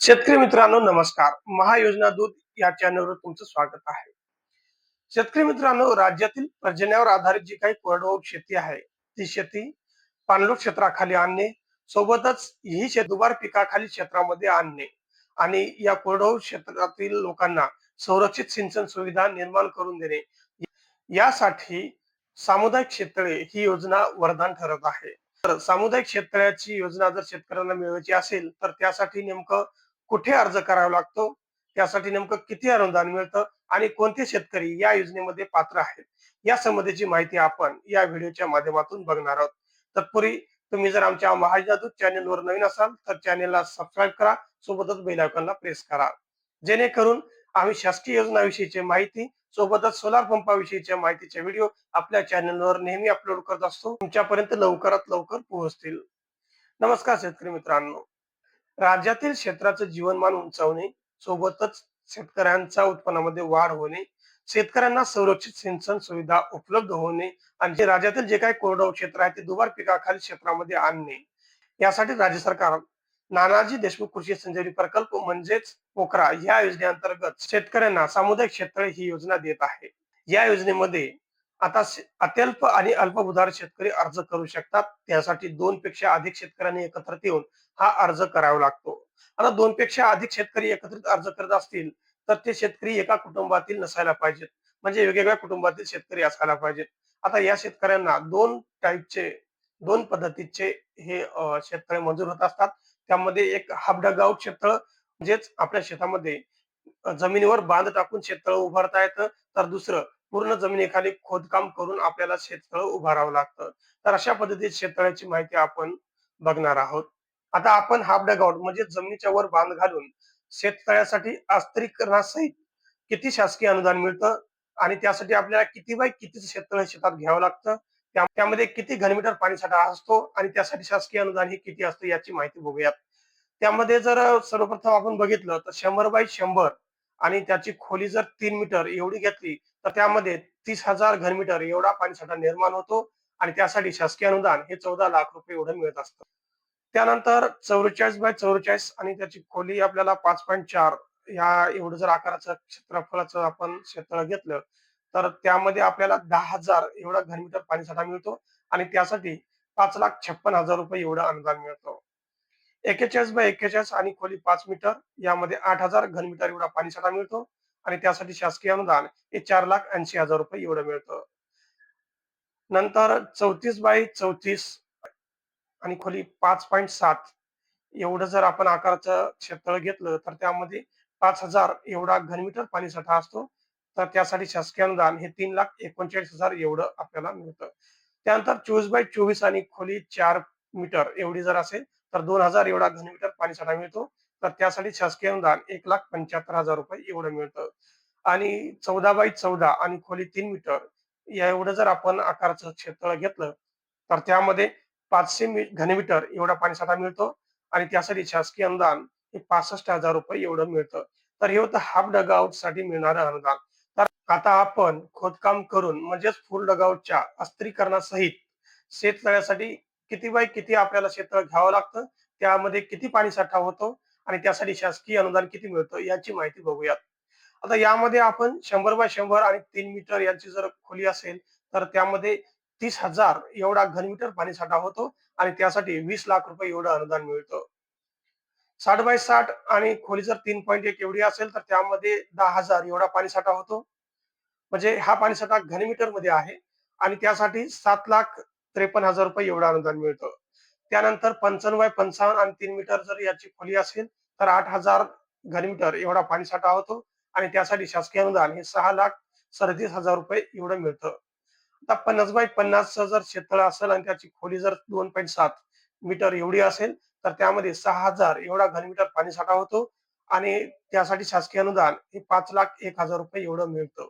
शेतकरी मित्रांनो नमस्कार. महायोजना दूत या चॅनलवर तुमचं स्वागत आहे. शेतकरी मित्रांनो राज्यातील पर्जन्यावर आधारित जी काही कोरडवाहू शेती आहे ती शेती पाणलोट क्षेत्राखाली आणणे सोबतच ही शेतुबार पिकाखाली क्षेत्रामध्ये आणणे आणि या कोरडवाहू क्षेत्रातील लोकांना संरक्षित सिंचन सुविधा निर्माण करून देणे यासाठी सामुदायिक क्षेत्रे ही योजना वरदान ठरत आहे. तर सामुदायिक क्षेत्राची योजना जर शेतकऱ्यांना मिळवायची असेल तर त्यासाठी नेमकं कुठे अर्ज करावा लागतो? त्यासाठी नेमकं किती अनुदान मिळतं? आणि कोणते शेतकरी या योजनेमध्ये पात्र आहेत? या संबंधीची माहिती आपण या व्हिडिओच्या माध्यमातून बघणार आहोत. तत्पूर्वी तुम्ही जर आमच्या महाजनादूत चॅनेलवर नवीन असाल तर चॅनेलला सबस्क्राईब करा. सोबतच बेल आयकॉनला प्रेस करा. जेणेकरून आम्ही शासकीय योजनाविषयीची माहिती सोबतच सोलार पंपाविषयीच्या माहितीचे व्हिडिओ आपल्या चॅनलवर नेहमी अपलोड करत असतो. तुमच्यापर्यंत लवकरात लवकर पोहोचतील. नमस्कार शेतकरी मित्रांनो. राज्यातील क्षेत्राचं जीवनमान उंचावणे सोबतच शेतकऱ्यांच्या उत्पन्नामध्ये वाढ होणे शेतकऱ्यांना संरक्षित सिंचन सुविधा उपलब्ध होणे आणि जे राज्यातील जे काही कोरडवाहू क्षेत्र आहे ते दुबार पिकाखाली क्षेत्रामध्ये आणणे यासाठी राज्य सरकार नानाजी देशमुख कृषी संजीवनी प्रकल्प म्हणजेच पोखरा या योजनेअंतर्गत शेतकऱ्यांना सामुदायिक क्षेत्र ही योजना देत आहे. या योजनेमध्ये आता अत्यल्प आणि अल्पभूधार शेतकरी अर्ज करू शकतात त्यासाठी दोन पेक्षा अधिक शेतकऱ्यांनी एकत्रित येऊन हा अर्ज करावा लागतो. आता दोन पेक्षा अधिक शेतकरी एकत्रित अर्ज करत असतील तर ते शेतकरी एका कुटुंबातील नसायला पाहिजेत. म्हणजे वेगवेगळ्या कुटुंबातील शेतकरी असायला पाहिजेत. आता या शेतकऱ्यांना दोन टाईपचे दोन पद्धतीचे हे अं, शेततळे मंजूर होत असतात. त्यामध्ये एक हाबडगाव शेततळ म्हणजेच आपल्या शेतामध्ये जमिनीवर बांध टाकून शेततळ उभारता येतं. तर दुसरं पूर्ण जमिनीखाली खोदकाम करून आपल्याला शेततळ उभारावं लागतं. तर अशा पद्धतीत शेततळ्याची माहिती आपण बघणार आहोत. आता आपण हाफ डगआउट म्हणजे जमिनीच्या वर बांध घालून शेततळ्यासाठी आस्त्रीकरणासहित किती शासकीय अनुदान मिळतं? आणि त्यासाठी आपल्याला किती बाय किती शेततळ शेतात घ्यावं लागतं? त्यामध्ये किती घनमीटर पाणीसाठा असतो? आणि त्यासाठी शासकीय अनुदान हे किती असतं याची माहिती बघूयात. त्यामध्ये जर सर्वप्रथम आपण बघितलं तर शंभर बाय शंभर आणि त्याची खोली जर तीन मीटर एवढी घेतली तर त्यामध्ये तीस हजार घनमीटर एवढा पाणीसाठा निर्माण होतो आणि त्यासाठी शासकीय अनुदान हे चौदा लाख रुपये एवढं मिळत असतं. त्यानंतर चौवेचाळीस बाय चौवेचाळीस आणि त्याची खोली आपल्याला पाच पॉईंट चार या एवढं जर आकाराचं क्षेत्रफळाचं आपण क्षेत्र घेतलं तर त्यामध्ये आपल्याला दहा हजार एवढा घनमीटर पाणीसाठा मिळतो आणि त्यासाठी पाच लाख छप्पन हजार रुपये एवढं अनुदान मिळतं. एकेचाळीस बाय एक्केचाळीस आणि खोली पाच मीटर यामध्ये आठ हजार घनमीटर एवढा पाणीसाठा मिळतो आणि त्यासाठी शासकीय अनुदान हे चार लाख ऐंशी हजार रुपये एवढं मिळतं. नंतर चौतीस बाय चौतीस आणि खोली पाच पॉईंट सात. एवढं जर आपण आकाराचं क्षेत्र घेतलं तर त्यामध्ये पाच हजार एवढा घनमीटर पाणीसाठा असतो. तर त्यासाठी शासकीय अनुदान हे तीन लाख एकोणचाळीस हजार एवढं आपल्याला मिळतं. त्यानंतर चोवीस बाय चोवीस आणि खोली चार मीटर एवढी जर असेल तर दोन हजार एवढा घनमीटर पाणीसाठा मिळतो. तर त्यासाठी शासकीय अनुदान एक लाख पंच्याहत्तर हजार रुपये एवढं मिळतं. आणि चौदा बाय चौदा आणि खोली तीन मीटर या एवढं जर आपण आकाराचं क्षेत्र घेतलं तर त्यामध्ये पाचशे घनमीटर एवढा पाणीसाठा मिळतो. आणि त्यासाठी शासकीय अनुदान हे पासष्ट हजार रुपये एवढं मिळतं. तर हे होतं हाफ डगआउटसाठी मिळणारं अनुदान. तर आता आपण खोदकाम करून म्हणजेच फुल डगआउटच्या अस्त्रीकरणासहित शेततळ्यासाठी किती बाय किती आपल्याला शेततळ घ्यावं लागतं? त्यामध्ये किती पाणी साठा होतो? आणि त्यासाठी शासकीय अनुदान किती मिळतं? याची माहिती बघूयात. आता यामध्ये आपण शंभर बाय शंभर आणि तीन मीटर यांची जर खोली असेल तर त्यामध्ये तीस हजार एवढा घनमीटर पाणीसाठा होतो आणि त्यासाठी वीस लाख रुपये एवढं अनुदान मिळतं. साठ बाय साठ आणि खोली जर तीन पॉईंट एक एवढी असेल तर त्यामध्ये दहा हजार एवढा पाणी साठा होतो. म्हणजे हा पाणी साठा घनमीटरमध्ये आहे आणि त्यासाठी सात लाख त्रेपन्न हजार रुपये एवढं अनुदान मिळतं. त्यानंतर पंचावन्न बाय पंचावन्न आणि तीन मीटर जर याची खोली असेल तर आठ हजार घनमीटर एवढा पाणी साठा होतो आणि त्यासाठी शासकीय अनुदान हे सहा लाख सदतीस हजार रुपये एवढं मिळतं. आता पन्नास बाय पन्नास जर क्षेत्र असेल आणि त्याची खोली जर दोन पॉईंट सात मीटर एवढी असेल तर त्यामध्ये सहा हजार एवढा घनमीटर पाणीसाठा होतो आणि त्यासाठी शासकीय अनुदान हे पाच लाख एक हजार रुपये एवढं मिळतं.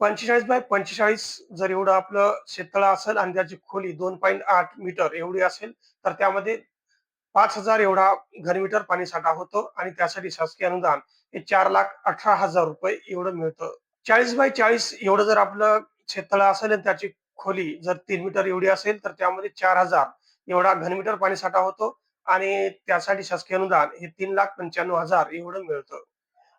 पंचेचाळीस बाय पंचेचाळीस जर एवढं आपलं शेततळ असेल आणि त्याची खोली दोन पॉईंट आठ मीटर एवढी असेल तर त्यामध्ये पाच हजार एवढा घनमीटर पाणीसाठा होतो आणि त्यासाठी शासकीय अनुदान हे चार लाख अठरा हजार रुपये एवढं मिळतं. चाळीस बाय चाळीस एवढं जर आपलं शेततळ असेल आणि त्याची खोली जर तीन मीटर एवढी असेल तर त्यामध्ये चार हजार एवढा घनमीटर पाणीसाठा होतो आणि त्यासाठी शासकीय अनुदान हे तीन लाख पंच्याण्णव हजार एवढं मिळतं.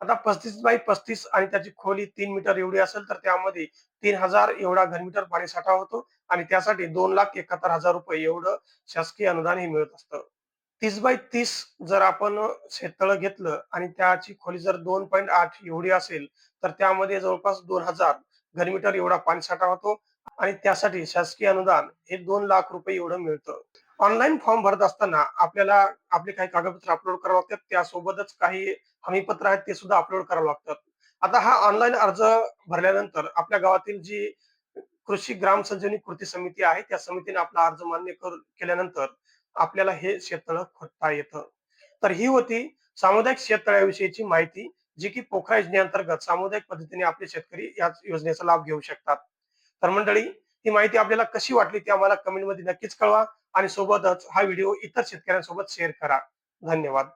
आता पस्तीस बाय पस्तीस आणि त्याची खोली तीन मीटर एवढी असेल तर त्यामध्ये तीन हजार एवढा घनमीटर पाणी साठा होतो आणि त्यासाठी दोन लाख एकाहत्तर हजार रुपये एवढं शासकीय अनुदान हे मिळत असतं. तीस बाय तीस जर आपण शेततळ घेतलं आणि त्याची खोली जर दोन पॉईंट आठ एवढी असेल तर त्यामध्ये जवळपास दोन हजार घनमीटर एवढा पाणी साठा होतो आणि त्यासाठी शासकीय अनुदान हे दोन लाख रुपये एवढं मिळतं. ऑनलाईन फॉर्म भरत असताना आपल्याला आपले काही कागदपत्र अपलोड करावं लागतात. त्यासोबतच काही हमीपत्र आहेत ते सुद्धा अपलोड करावं लागतात. आता हा ऑनलाईन अर्ज भरल्यानंतर आपल्या गावातील जी कृषी ग्राम संजीवनी कृती समिती आहे त्या समितीने आपला अर्ज मान्य केल्यानंतर आपल्याला हे शेततळ खोदता येतं. तर ही होती सामुदायिक शेततळ्याविषयीची माहिती. जी की पोखरा योजनेअंतर्गत सामुदायिक पद्धतीने आपले शेतकरी या योजनेचा लाभ घेऊ शकतात. तर मंडळी ही माहिती आपल्याला कशी वाटली ती आम्हाला कमेंटमध्ये नक्कीच कळवा आणि सोबतच हा व्हिडिओ इतर शेतकऱ्यांसोबत शेअर करा. धन्यवाद.